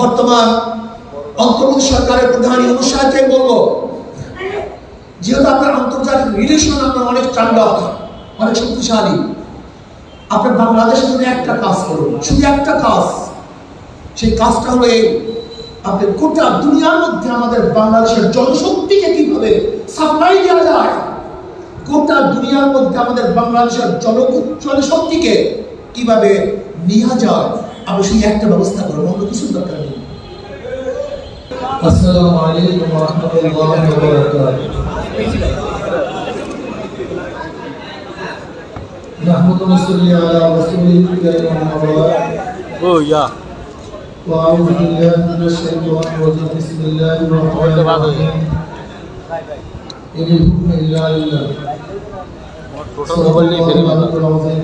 বর্তমান অন্তর্বর্তী সরকারের প্রধান সাহেবকে বলব যেহেতু আপনার আন্তর্জাতিক রিলেশন আপনার অনেক চাঙ্গা, অনেক শক্তিশালী আপনার বাংলাদেশের জন্য একটা কাজ করুন, শুধু একটা কাজ। সেই কাজটা হলো এই, আপনি গোটা দুনিয়ার মধ্যে আমাদের বাংলাদেশের জনশক্তিকে কীভাবে সাপ্লাই দেওয়া যায়, গোটা দুনিয়ার মধ্যে আমাদের বাংলাদেশের জন জনশক্তিকে কীভাবে নেওয়া যায় আপনি সেই একটা ব্যবস্থা করুন অন্য কিছু দরকার নেই السلام عليكم ورحمة الله وبركاته نحمد ونصلي على رسوله الكريم أما بعد Oh yeah. وأعوذ بالله من الشيطان الرجيم بسم الله الرحمن الرحيم إن الحكم إلا لله টোটাল মোবাইল নেই ফেলে কথা صدق الله العظيم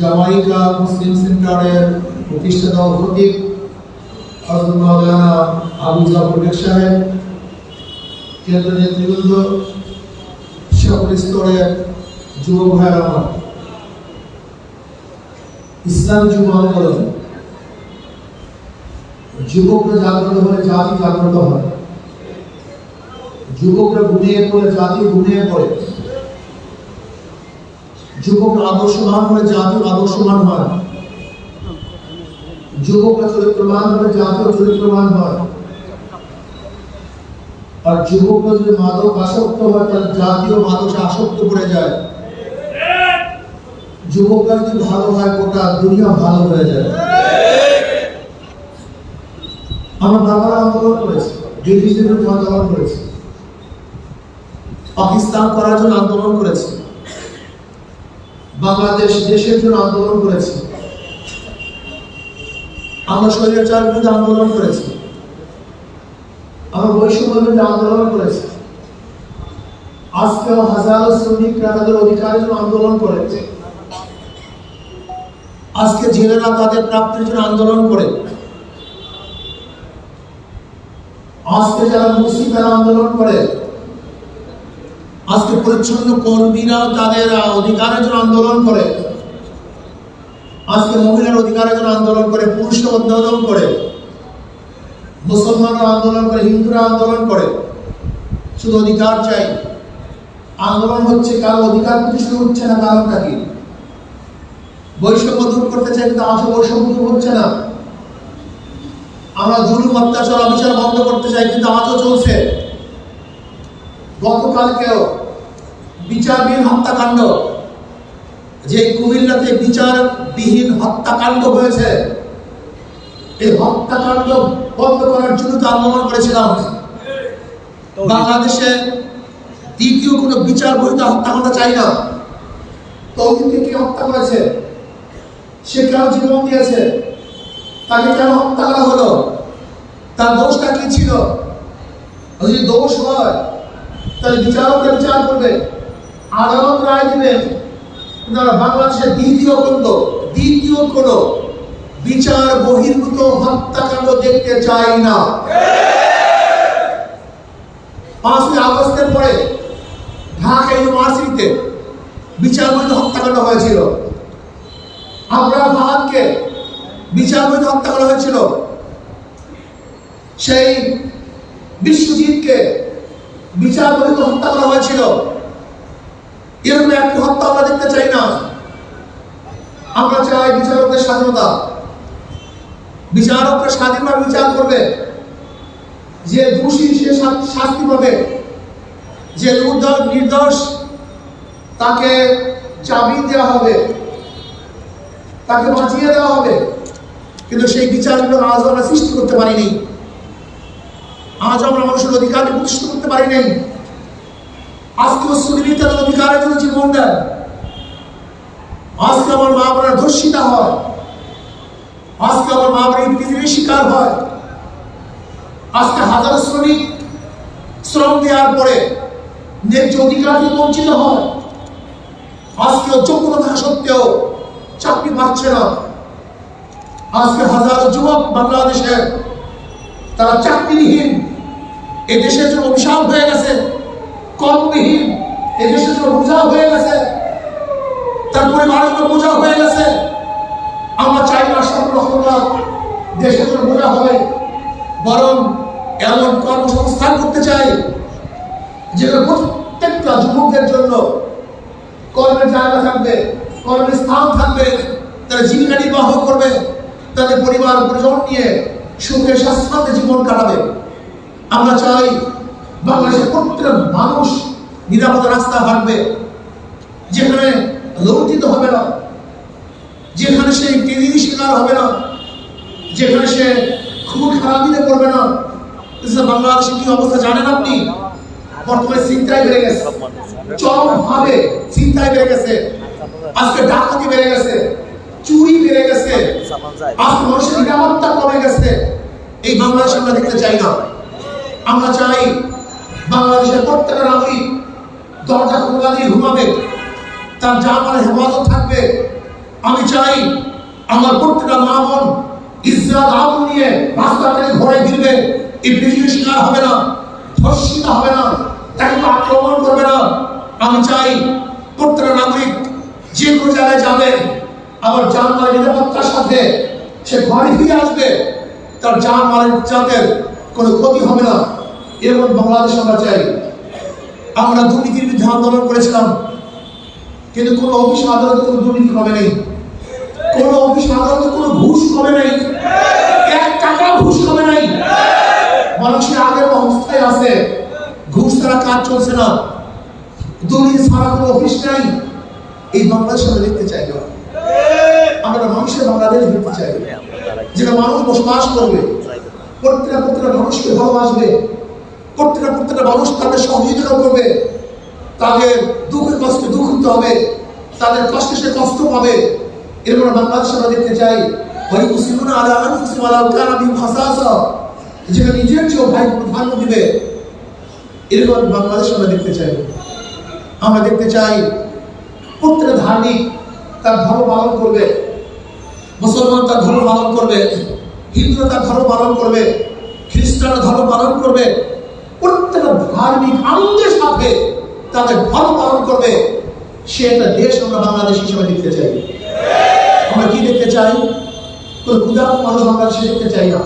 জামাইকা মুসলিম সেন্টারের প্রতিষ্ঠাতা খতিব হযরত মাওলানা আবু জাফর শেখ সাহেব কেন্দ্র নেতৃবৃন্দ, সকল স্তরের যুবক ভাই আমার। ইসলাম যুব আন্দোলন যুবকরা জাগ্রত হলে জাতি জাগ্রত হয়। যুবকরা ঘুমিয়ে পড়ে, জাতি ঘুমিয়ে পড়ে। যুবক আদর্শবান হলে জাতি আদর্শবান হয়। যুবকরা চরিত্রবান হলে জাতীয় চরিত্রবান হয়। আর যুবকরা যদি মাদক আসক্ত হয় তাহলে জাতীয় মাদকে আসক্ত করে যায়। যুবকরা যদি ভালো হয়, গোটা দুনিয়া ভালো হয়ে যায়। আমার বাবারা আন্দোলন করেছে বিরুদ্ধে আন্দোলন করেছে। পাকিস্তান করার জন্য আন্দোলন করেছে। বাংলাদেশ দেশের জন্য আন্দোলন করেছে। আমরা স্বৈরাচার বিরুদ্ধে আন্দোলন করেছি। আমরা বৈষম্য বিরুদ্ধে আন্দোলন করেছি। আজকেও হাজারো শ্রমিকরা তাদের অধিকারের জন্য আন্দোলন করেছে। আজকে জেলেরা তাদের প্রাপ্তির জন্য আন্দোলন করে। আজকে যারা মুসলিম তারা আন্দোলন করে আজকে পরিচ্ছন্ন কর্মীরা তাদের অধিকারের জন্য আন্দোলন করে। আজকে মহিলার অধিকারের জন্য আন্দোলন করে, পুরুষরা আন্দোলন করে। মুসলমানরা আন্দোলন করে, হিন্দুরা আন্দোলন করে। শুধু অধিকার চাই। আন্দোলন হচ্ছে কারও অধিকার প্রতিষ্ঠা হচ্ছে না, কারণটা কি? বৈষম্য দূর করতে চাই কিন্তু আসলে বৈষম্য দূর হচ্ছে না। আমরা জুলুম, অত্যাচার, অবিচার বন্ধ করতে চাই কিন্তু আজও চলছে। গতকালকেও বিচারবিহীন হত্যাকাণ্ড। যে কুমিল্লাতে বিচারবিহীন হত্যাকাণ্ড হয়েছে, এই হত্যাকাণ্ড বন্ধ করার জন্য তো আন্দোলন করেছিলাম। বাংলাদেশে দ্বিতীয় কোনো বিচার বহিত হত্যাকাণ্ড চাই না। তৌহিদকে কে হত্যা করেছে? সে কেন জীবন দিয়েছে? তাকে কেন হত্যা করা হলো? তার দোষটা কি ছিল? যদি দোষ হয়, তাহলে বিচারকরা বিচার করবে। আদালত রায় দিবেন আমরা বাংলাদেশের দ্বিতীয় কোন দ্বিতীয় কোন বিচার বহির্ভূত হত্যাকাণ্ড দেখতে চাই না। পাঁচই আগস্টের পরে ঢাকা ইউনিভার্সিটিতে বিচার হত্যাকাণ্ড হয়েছিল। আমরা ফাহাদকে বিচার বহির্ভূত হত্যা করা হয়েছিল। সেই বিশ্বজিৎকে বিচার বহির্ভূত হত্যা করা হয়েছিল। এরকম একটি হত্যা আমরা দেখতে চাই না। আমরা চাই বিচারকদের স্বাধীনতা। বিচারকরা স্বাধীনভাবে বিচার করবে। যে দোষী সে শাস্তি পাবে। যে নির্দোষ, তাকে জামিন দেওয়া হবে। তাকে বাঁচিয়ে দেওয়া হবে। কিন্তু সেই বিচারগুলো আজ আমরা সৃষ্টি করতে পারিনি। আজ আমরা মানুষের অধিকারকে প্রতিষ্ঠিত করতে পারি নাই। আজকে সুদীপ তাদের অধিকারের জন্য জীবন দেন আজকে আমার মা বোনের ধর্ষিতা হয়। আজকে আমার মা বাড়ির পৃথিবীর শিকার হয়। আজকে হাজারো শ্রমিক শ্রম দেওয়ার পরে ন্যায্য অধিকার থেকে বঞ্চিত হয়। আজকে যোগ্যতা থাকা সত্ত্বেও চাকরি পাচ্ছে না। আজকে হাজারো যুবক বাংলাদেশে তারা চাকরিহীন এ দেশের জন্য অভিশাপ হয়ে গেছে। কর্মবিহীন এ দেশের জন্য বোঝা হয়ে গেছে, তার পরিবারের বোঝা হয়ে গেছে। আমরা চাই না সব রকমরা দেশের জন্য বোঝা হবে বরং এমন কর্মসংস্থান করতে চাই যেটা প্রত্যেকটা যুবকদের জন্য কর্মের জায়গা থাকবে, কর্মের স্থান থাকবে, তারা জীবিকা নির্বাহ করবে, তাদের পরিবার পরিজন নিয়ে সুখে স্বাস্থ্যে জীবন কাটাবে। আমরা চাই বাংলাদেশের প্রত্যেকটা মানুষ নিরাপদ রাস্তা হাঁটবে। যেখানে লজ্জিত হবে না, যেখানে সে শিকার হবে না, যেখানে সে খুব খারাপ খারাপিতে পড়বে না। বাংলাদেশে কি অবস্থা জানেন আপনি? বর্তমানে চিন্তায় বেড়ে গেছে। চরম ভাবে চিন্তায় বেড়ে গেছে। আজকে ডাকাতি বেড়ে গেছে। চুরি বেড়ে গেছে। আজকে মানুষের নিরাপত্তা কমে গেছে। এই বাংলাদেশ আমরা দেখতে চাই না। আমরা চাই বাংলাদেশের প্রত্যেকটা নাগরিক দরজা খোলা দিয়ে ঘুমাবে, তার জামানের হেফাজত থাকবে। আমি চাই আমার প্রত্যেকটা মা বোন ইসরাত আগুন নিয়ে রাস্তাতে ঘরে ফিরবে। এই পৃথিবীর শিকার হবে না, ধর্ষিত হবে না, তাকে আক্রমণ করবে না। আমি চাই প্রত্যেকটা নাগরিক যে কোনো জায়গায় যাবে আমার জানমালের নিরাপত্তার সাথে সে ঘরে ফিরে আসবে, তার জানমালের যাদের কোনো ক্ষতি হবে না। এরকম বাংলাদেশ আমরা চাই। আমরা দুর্নীতির বিরুদ্ধে আন্দোলন করেছিলাম, কিন্তু কোনো অফিস আদালতে কোনো দুর্নীতি হবে নেই। কোনো অফিস আদালতে কোনো ঘুষ হবে নেই। এক টাকা ঘুষ হবে নাই। মানুষের আগের অবস্থায় আছে। ঘুষ ছাড়া কাজ চলছে না। দুর্নীতি ছাড়া কোনো অফিস নাই। এই বাংলাদেশ আমরা দেখতে চাই না। আমরা মানুষের বাংলাদেশ দেখতে চাই। যেটা মানুষ বসবাস করবে, প্রত্যেকটা প্রত্যেকটা মানুষকে ভালোবাসবে। প্রত্যেকটা প্রত্যেকটা মানুষ তাদের সহযোগিতা করবে। তাদের দুঃখে কষ্টে দুঃখ দিতে হবে। তাদের কষ্টে সে কষ্ট পাবে। এরকম বাংলাদেশ আমরা দেখতে চাই ওই মুসলিমরা আলা আনফুসিম আলা কানা বিহিম খাসাসা যেখানে নিজের চেয়েও ভাই প্রাধান্য দিবে। এরকম বাংলাদেশ আমরা দেখতে চাই, আমরা দেখতে চাই, প্রত্যেকটা ধার্মিক তার ধর্ম পালন করবে। মুসলমান তার ধর্ম পালন করবে। হিন্দুরা তার ধর্ম পালন করবে। খ্রিস্টানরা ধর্ম পালন করবে। প্রত্যেকটা ধার্মিক আনন্দের সাথে তাদের ধর্ম পালন করবে, সে একটা দেশ আমরা বাংলাদেশ হিসেবে দেখতে চাই। আমরা কি দেখতে চাই? কোন ক্ষুধার্ত মানুষ বাংলাদেশে দেখতে চাই না।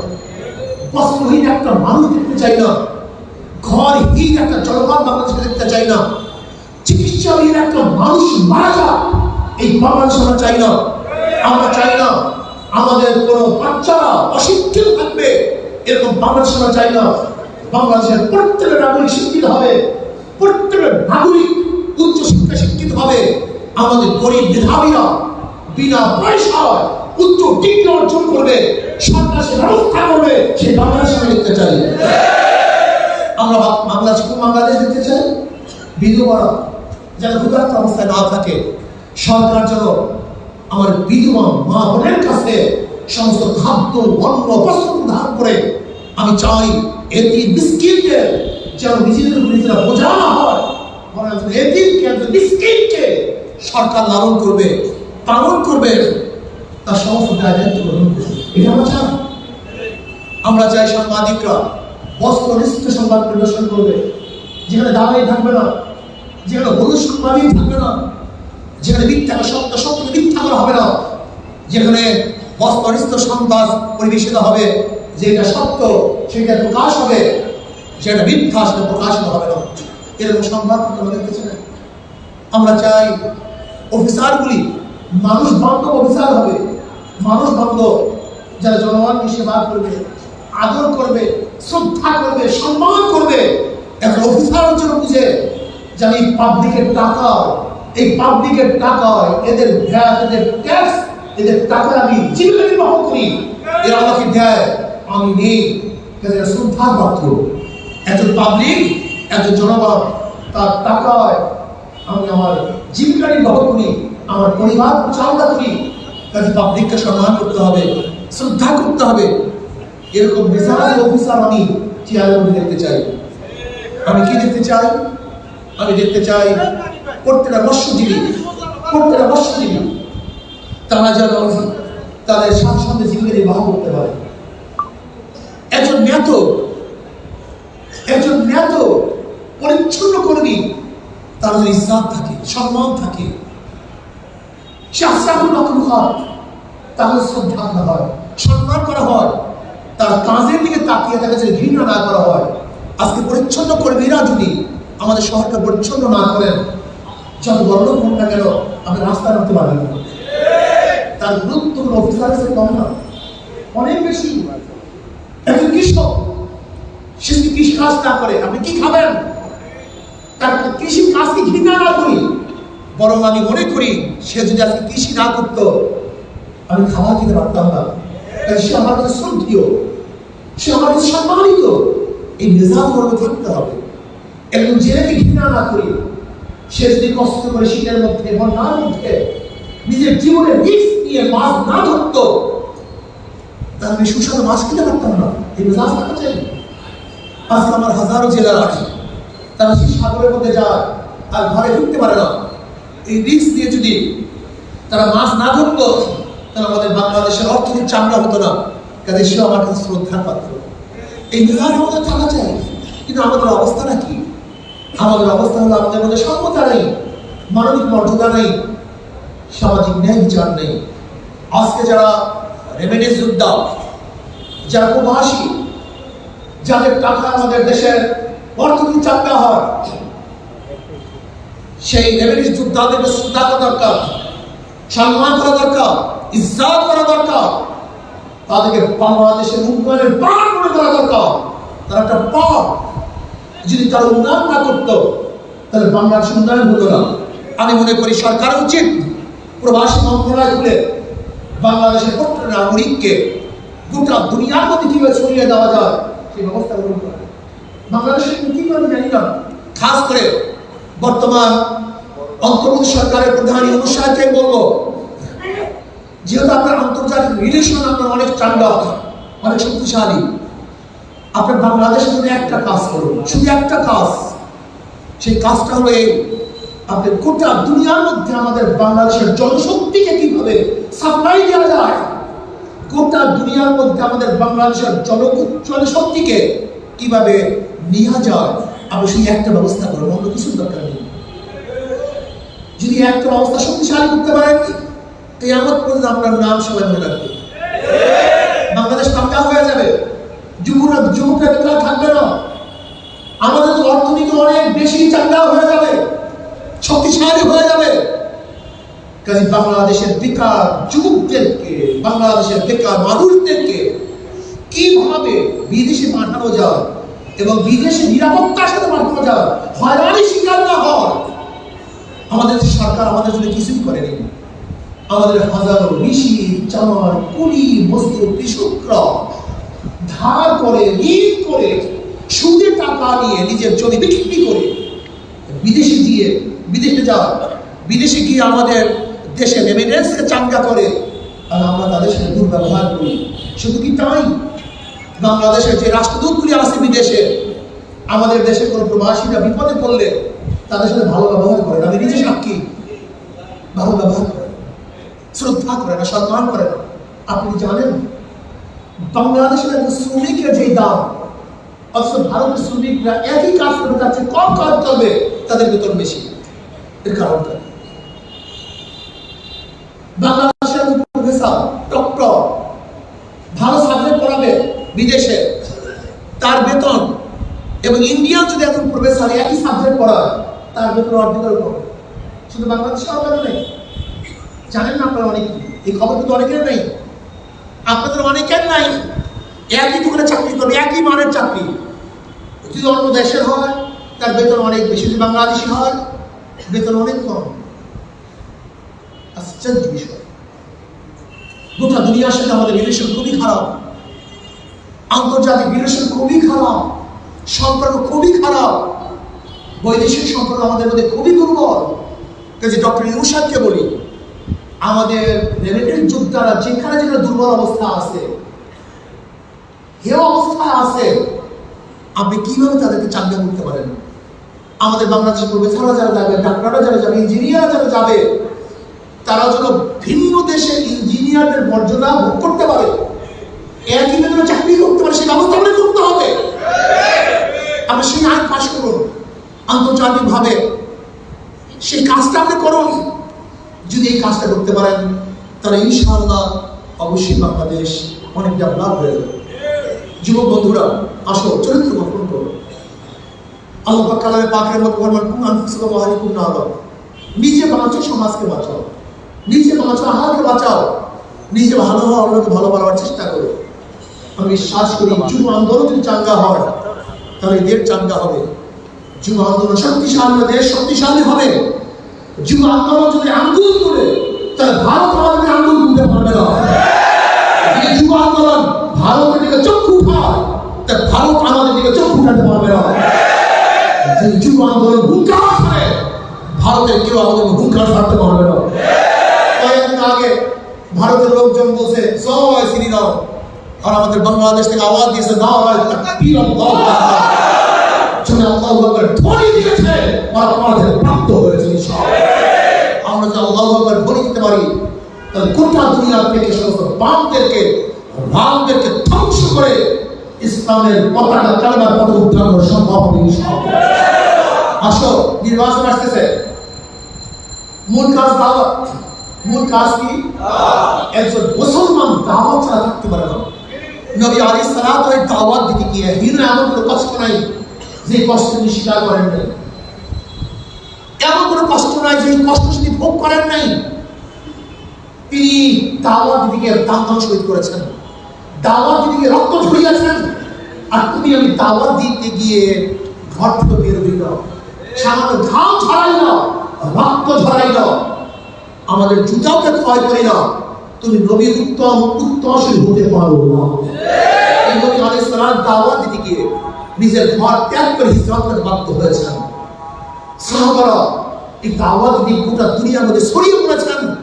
বস্ত্রহীন একটা মানুষ দেখতে চাই না। ঘরহীন একটা জনগণ বাংলাদেশে দেখতে চাই না। চিকিৎসাহীন একটা মানুষ মারা যায় এই বাংলাদেশ আমরা চাই না। আমরা চাই না আমাদের কোন বাচ্চারা অশিক্ষিত থাকবে, এরকম বাংলাদেশ আমরা চাই না। বাংলাদেশের প্রত্যেকটা নাগরিক শিক্ষিত হবে, প্রত্যেকটা নাগরিক উচ্চ শিক্ষা শিক্ষিত হবে। আমাদের গরিব মেধাবীরা বিনা পয়সায় উচ্চ ডিগ্রি অর্জন করবে সরকার সে ব্যবস্থা করবে, সেই বাংলাদেশ আমি দেখতে চাই। আমরা বাংলাদেশ কোন বাংলাদেশ দেখতে চাই? বিধবারা যেন ক্ষুধার্ত অবস্থায় না থাকে, সরকার যেন আমার বিধবা মা বোনের কাছে সমস্ত খাদ্য, অন্ন, বস্ত্র প্রদান করে, আমি চাই এটি বিস্কিটকে যেন নিজেদের নিজেরা বোঝা হয় বরং এটিকে বিস্কিটকে সরকার লালন করবে, পালন করবে, তার সমস্ত দায় দায়িত্ব গ্রহণ করবে। এটা আমরা চাই। আমরা চাই সাংবাদিকরা বস্ত্রনিষ্ঠ সংবাদ পরিবেশন করবে, যেখানে দাঁড়াই থাকবে না, যেখানে হলুদ সংবাদই থাকবে না, যেখানে মিথ্যা সত্য সত্য মিথ্যা করা হবে না, যেখানে বস্ত্রনিষ্ঠ সংবাদ পরিবেশিত হবে, যে এটা সত্য সেটা প্রকাশ হবে, সেটা মিথ্যা সেটা প্রকাশিত হবে না এরকম সংবাদ চাই না। আমরা চাই অফিসারগুলি, মানুষ বান্ধব অফিসার হবে, মানুষ বান্ধব যারা জনগণকে সেবা করবে, আদর করবে, শ্রদ্ধা করবে, সম্মান করবে। এখন অফিসারের জন্য বুঝে যে আমি পাবলিকের টাকা এই পাবলিকের টাকায় এদের ভ্যাট এদের ট্যাক্স এদের টাকা আমি জীবিকা নির্বাহ করি। এরা আমাকে দেয়, আমি নেই। কাজে এরা শ্রদ্ধার একজন পাবলিক, একজন জনগণ, তার টাকায় আমি আমার জীবিকা নির্বাহ করি, আমার পরিবার চালনা করি কাজে পাবলিককে সম্মান করতে হবে, শ্রদ্ধা করতে হবে। এরকম মেজাজি অফিসার আমি চেয়ারের মধ্যে দেখতে চাই। আমি কি দেখতে চাই? আমি দেখতে চাই প্রত্যেকটা মৎস্যজীবী প্রত্যেকটা মৎস্যজীবী, তারা যেন তাদের স্বাচ্ছন্দ্যে জীবনে নির্বাহ করতে পারে। একজন ন্যাত একজন ন্যাত পরিচ্ছন্ন কর্মী তার যদি ইজ্জাত থাকে, সম্মান থাকে, সে আশ্রাকুল মাকরুহাত তাহলে শ্রদ্ধা করা হয়, সম্মান করা হয়, তার কাজের দিকে তাকিয়ে দেখা যায় ঘৃণা না করা হয়। আজকে পরিচ্ছন্ন কর্মীরা যদি আমাদের শহরকে পরিচ্ছন্ন না করেন। যত বড় লোক হোক না কেন আমি রাস্তায় নামতে পারবেন না। তার গুরুত্ব অফিসার হিসেবে কম না অনেক বেশি। একজন কৃষক, সে যদি কৃষি কাজ না করে, আপনি কি খাবেন? তার কৃষি কাজকে ঘৃণা না করি বরং আমি মনে করি, সে যদি আজকে কৃষি না করতো, আমি খাবার খেতে পারতাম না। তাই সে আমার কাছে শ্রদ্ধীয়, সে আমার কাছে সম্মানিত। এই মেজাজ গর্বে থাকতে হবে। একজন জেলেকে ঘৃণা না করি, সে যদি কষ্ট করে শীতের মধ্যে, বন্যার মধ্যে নিজের জীবনে রিস্ক নিয়ে মাছ না ধরতো তাহলে আমি সুস্বাদু মাছ খেতে পারতাম না। এই মেজাজ থাকা চাই আজকে আমার হাজারো জেলার আছে। তারা সেই সাগরের মধ্যে যায় আর ঘরে ফিরতে পারে না। এই রিস্ক দিয়ে যদি তারা মাছ না ধরতো, তাহলে আমাদের বাংলাদেশের অর্থনীতি চামড়া হতো না। কাজে সে আমার কাছে শ্রদ্ধার পাত্র। এই মেজাজ আমাদের থাকা চাই। কিন্তু আমাদের অবস্থাটা কি? আমাদের অবস্থা হলো আমাদের মধ্যে সম্মতা নেই, মানবিক মর্যাদা নেই, সামাজিক ন্যায় বিচার নেই। আজকে যারা রেমিডেন্স যোদ্ধা যারা প্রবাসী যাদের টাকা আমাদের দেশের অর্থনীতি হয়, সেই শ্রদ্ধা করা দরকার, সম্মান করা দরকার, ইজ্জাত করা দরকার। তাদেরকে বাংলাদেশের উন্নয়নের পান মনে করা দরকার। একটা যদি তারা উন্নয়ন না করতো, তাহলে বাংলাদেশ উন্নয়ন হতো না। আমি মনে করি সরকার উচিত প্রবাসী মন্ত্রণালয় খুলে বাংলাদেশের নাগরিককে গোটা দুনিয়ার মধ্যে কীভাবে ছড়িয়ে দেওয়া যায়, সেই ব্যবস্থা গ্রহণ করা বাংলাদেশের কি আমি জানি না। খাস করে বর্তমান অন্তর্বর্তী সরকারের প্রধান অনুষ্ঠানকে বলব যেহেতু আপনার আন্তর্জাতিক রিলেশন আপনার অনেক চাঙ্গা, অনেক শক্তিশালী। আপনার বাংলাদেশের জন্য একটা কাজ করুন, শুধু একটা কাজ। সেই কাজটা হলো এই, আপনি গোটা দুনিয়ার মধ্যে আমাদের বাংলাদেশের জনশক্তিকে কীভাবে সাপ্লাই দেওয়া যায় গোটা দুনিয়ার মধ্যে আমাদের বাংলাদেশের জন জনশক্তিকে কীভাবে নেওয়া যায় আপনি সেই একটা ব্যবস্থা করব। অন্য কিছু দরকার নেই। যদি একটা ব্যবস্থা শক্তিশালী করতে পারেন এই আমার পর্যন্ত আপনার নাম সবাই মনে রাখবে। বাংলাদেশ পাকা হয়ে যাবে। যুবরা, যুবকরা বেকার থাকবে না। আমাদের অর্থনীতি অনেক বেশি চাঙ্গা হয়ে যাবে, শক্তিশালী হয়ে যাবে। কাজে বাংলাদেশের বেকার যুবকদেরকে, বাংলাদেশের বেকার মানুষদেরকে কীভাবে বিদেশে পাঠানো যায় এবং বিদেশে নিরাপত্তার সাথে পাঠানো যায়, হয়রানি শিকার না হয় আমাদের সরকার আমাদের জন্য কিছুই করেনি। আমাদের হাজারো ঋষি চামার, কুলি, মজদুর, কৃষকরা ধার করে, ঋণ করে সুদে টাকা নিয়ে নিজের জমি বিক্রি করে, বিদেশে গিয়ে, বিদেশে যাওয়া, বিদেশে গিয়ে আমাদের দেশে রেমিডেন্সকে চাঙ্গা করে। আর আমরা তাদের সাথে দুর্ব্যবহার করি। শুধু কি তাই? বাংলাদেশের যে রাষ্ট্রদূতগুলি আছে বিদেশে, আমাদের দেশের কোনো প্রবাসীরা বিপদে পড়লে তাদের সাথে ভালো ব্যবহার করে আমি নিজে সাক্ষী। ভালো ব্যবহার করে শ্রদ্ধা করে না, সম্মান করে না। আপনি জানেন? বাংলাদেশের একজন শ্রমিকের যে দাম, অথচ ভারতের শ্রমিকরা একই কাজ করবে তার চেয়ে কম কাজ করবে, তাদের বেতন বেশি। এর কারণটা? বাংলাদেশের একজন প্রফেসর ডক্টর। ভালো সাবজেক্ট পড়াবে বিদেশে। তার বেতন। এবং ইন্ডিয়ান যদি এখন প্রফেসর একই সাবজেক্ট পড়ায়, তার বেতন অর্ধেকের কম শুধু বাংলাদেশে সরকার নেই। জানেন না আপনারা অনেক? এই খবর কিন্তু অনেকের নেই। আপনাদের অনেকের নাই। একই দোকানে চাকরি করবে, একই মানের চাকরি। যদি অন্য দেশের হয়, তার বেতন অনেক বেশি। যদি বাংলাদেশি হয়, বেতন অনেক কম। আশ্চর্য বিষয়। গোটা দুনিয়ার সাথে আমাদের রিলেশন খুবই খারাপ। আন্তর্জাতিক রিলেশন খুবই খারাপ। সম্পর্ক খুবই খারাপ। বৈদেশিক সম্পর্ক আমাদের মধ্যে খুবই দুর্বল। কাজে ডক্টর ইউসাদকে বলি, আমাদের রেমিটেন্স যোদ্ধারা যেখানে যেখানে দুর্বল অবস্থা আছে হেও অবস্থায় আছে, আপনি কীভাবে তাদেরকে চাঙ্গা করতে পারেন? আমাদের বাংলাদেশের প্রফেসররা যারা যাবে, ডাক্তাররা যারা যাবে ইঞ্জিনিয়ার যারা যাবে তারা যেন ভিন্ন দেশের ইঞ্জিনিয়ারদের মর্যাদা ভোগ করতে পারে। একই চাকরি করতে পারে সেই ব্যবস্থা আমাদের করতে হবে। আপনি সেই আইন পাশ করুন। আন্তর্জাতিকভাবে সেই কাজটা আপনি করুন। যদি এই কাজটা করতে পারেন, তাহলে ইনশাআল্লাহ অবশ্যই বাংলাদেশ অনেক ডেভেলপ হয়ে যাবে। যুবক বন্ধুরা, আসো, চরিত্র গঠন করো। আল্লাহ কালামে পাকের মতো নিজে বাঁচো, সমাজকে বাঁচাও। নিজে বাঁচো আহারকে বাঁচাও। নিজে ভালো হওয়া, অন্যকে ভালো বানাবার চেষ্টা করো। আমি বিশ্বাস করি যুব আন্দোলন যদি চাঙ্গা হয়, তাহলে দেশ চাঙ্গা হবে। যুব আন্দোলন শক্তিশালী, দেশ শক্তিশালী হবে। যুব আন্দোলন যদি আঙ্গুল করে তাহলে ভারত আমাদেরকে আঙ্গুল তুলতে পারবে না। যুব আন্দোলন ভারতের দিকে চক্ষু উঠায় তা ভারত আমাদের দিকে চক্ষু উঠাতে পারবে না। যুব আন্দোলন ছাড়ে, ভারতের কেউ আমাদেরকে হুঙ্কার ছাড়তে পারবে না। আগে ভারতের লোকজন বলছে, জয় শ্রীরাম। আর আমাদের বাংলাদেশ থেকে আওয়াজ দিয়েছে, না হয় তাকবীর আল্লাহু আকবার। আল্লাহু আকবার ধ্বনি দিয়েছে, আর আমাদের প্রাপ্ত হয়েছে ইনশাআল্লাহ। আমরা আল্লাহু আকবার ধ্বনি দিতে পারি, তাহলে দুনিয়া থেকে সমস্ত ধ্বংস করে ইসলামের পতাকা কালেমার সম্ভব ইনশাআল্লাহ। আসো, নির্বাচন আসতেছে। মূল কাজ দাওয়াত। মূল কাজ কি? একজন মুসলমান দাওয়াত ছাড়া থাকতে পারে না। নবী আলী সালাত ওই দাওয়াত দিতে গিয়ে হিরো এমন কোনো কষ্ট নাই যে কষ্ট তিনি স্বীকার করেন নাই। এমন কোনো কষ্ট নাই যে কষ্ট তিনি ভোগ করেন নাই। তিনি দাওয়াত গিয়ে দাম শহীদ করেছেন। দাওয়াত গিয়ে রক্ত ঝরিয়েছেন। আর তুমি আমি দাওয়াত দিতে গিয়ে ঘর থেকে বেরোবি না সামান্য ঘাম না রক্ত ঝরাই আমাদের জুতাকে ক্ষয় করি না। তুমি নবী উত্তম উত্তমশীল হতে পারো না। নবী দাওয়াত দিতে গিয়ে নিজের ঘর ত্যাগ করে হিজরত বাধ্য হয়েছেন। সাহাবারা এই দাওয়াত দিয়ে গোটা দুনিয়ার মধ্যে ছড়িয়ে পড়েছেন।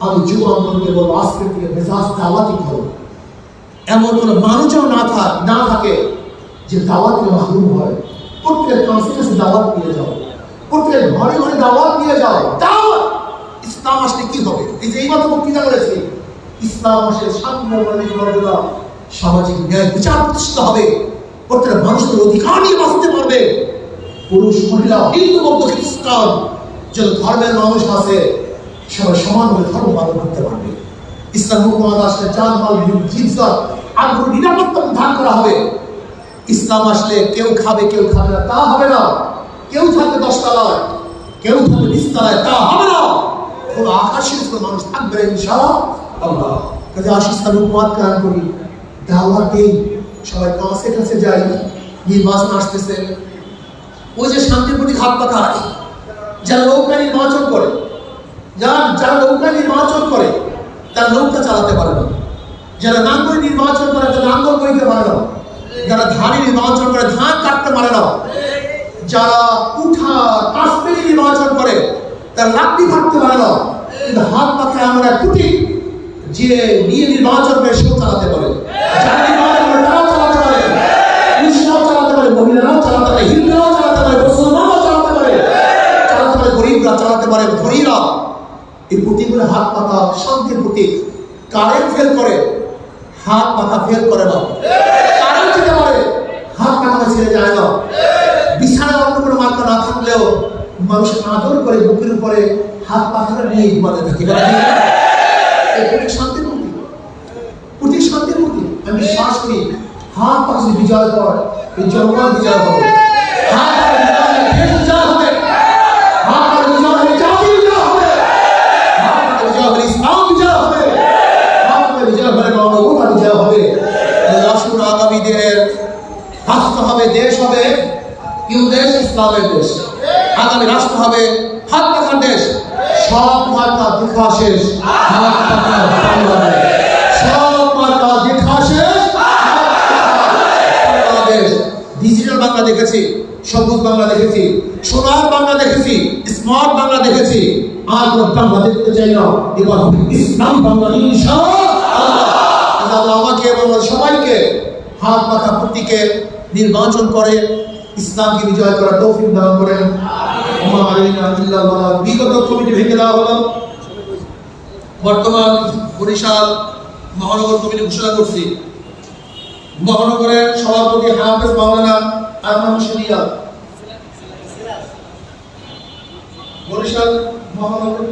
আমি যুব আন্দোলনকে বলব আজকের থেকে মেজাজ দাওয়াতই করো। এমন কোনো মানুষও না থাক না থাকে যে দাওয়াত থেকে মাহরুম হয়। প্রত্যেকের কাছে দাওয়াত নিয়ে যাও। প্রত্যেকের ঘরে ঘরে দাওয়াত নিয়ে যাও। দাওয়াত! ইসলাম আসলে কি হবে? এই যে এইমাত্র বক্তৃতা করেছি, ইসলাম আসলে মর্যাদা সামাজিক ন্যায় বিচার প্রতিষ্ঠিত হবে। প্রত্যেক মানুষের অধিকার নিয়ে বাঁচতে পারবে। পুরুষ, মহিলা, হিন্দু, বৌদ্ধ, খ্রিস্টান, যত ধর্মের মানুষ আছে সবাই সমানভাবে ধর্ম পালন করতে পারবে। ইসলাম হুকুমত আসলে চাঁদ মাল জিজ্ঞাসা আগ্রহ, নিরাপত্তা উদ্ধার করা হবে। ইসলাম আসলে কেউ খাবে কেউ খাবে না, তা হবে না। কেউ থাকবে দশতলায়, কেউ থাকবে নিচতলায় তা হবে না। কোনো আকাশের কোনো মানুষ থাকবে ইনশাআল্লাহ। আল্লাহ। কাজে আসি ইসলাম হুকুমত কায়ন করি। দাওয়াত দেই। সবাই কাছে কাছে যাই। নির্বাচন আসতেছে। ওই যে শান্তির প্রতি হাত পাখায় যারা নৌকা নির্বাচন করে। যারা যারা নৌকা নির্বাচন করে, তার নৌকা চালাতে পারে না। যারা নাঙ্গল নির্বাচন করে তারা নাঙ্গল বইতে পারে না। যারা ধানি নির্বাচন করে, ধান কাটতে পারে না। যারা উঠা কাশ্মীরি নির্বাচন করে তারা লাকড়ি কাটতে পারে না। কিন্তু হাত পাখায় আমরা কুটি যে নিয়ে নির্বাচন করে সেও চালাতে পারে। নির্বাচন চালাতে পারে। চালাতে পারে চালাতে পারে, হিন্দুরাও চালাতে পারে চালাতে পারে। গরিবরা চালাতে পারে এই হাত শান্তির কারেন্ট করে, হাত করে না। কারেন্ট পারে, হাত যায় না। বিছানা অন্য কোনো মার্কা না থাকলেও মানুষ আদর করে, বুকের উপরে হাত পাখাটা নিয়ে ঘুমাতে থাকে। হাত যদি বিজয় এই বিজয় হবে। আগামী দিনের রাষ্ট্র হবে, দেশ হবে। কিউ দেশ ইসলামের দেশ। আগামী রাষ্ট্র হবে হাত পাখার দেশ। সব মার্কা দেখা শেষ পাখা সব মার্কা দেখা শেষ ডিজিটাল বাংলা দেখেছি, সবুজ বাংলা দেখেছি, সোনার বাংলা দেখেছি স্মার্ট বাংলা দেখেছি। আর কোনো বাংলা দেখতে চাই না, এবার ইসলাম বাংলা আল্লাহ আমাকে এবং সবাইকে হাত মাথা প্রতীকে নির্বাচন করে। ইসলামকে বিজয় করার তৌফিক দান করেন। বিগত কমিটি ভেঙে দেওয়া হলো। বর্তমান বরিশাল মহানগর কমিটি ঘোষণা করছি। মহানগরের সভাপতি হাফেজ মাওলানা আরমান ইয়াদ বরিশাল মহানগর।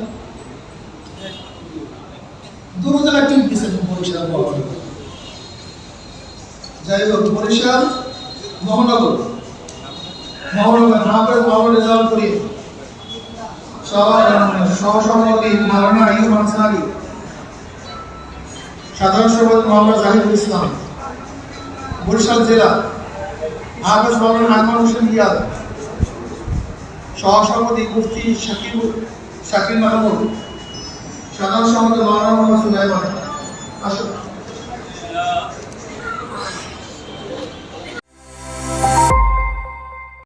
জায়গায় টিম দিয়েছেন বরিশাল মহানগর? যাই হোক, বরিশাল মহানগর। মহানগর হাফেজ মোহাম্মদ রেজাউল করিম সহসভাপতি মাওলানা আইয়ুব আনসারী, সাধারণ সভাপতি মোহাম্মদ জাহিদুল ইসলাম, বরিশাল জেলা হাফেজ মাওলানা আরমান হোসেন ইয়াদ সহসভাপতি মুফতি শাকিব মাহমুদ মোহাম্মদ সুলাইমান। আসুন।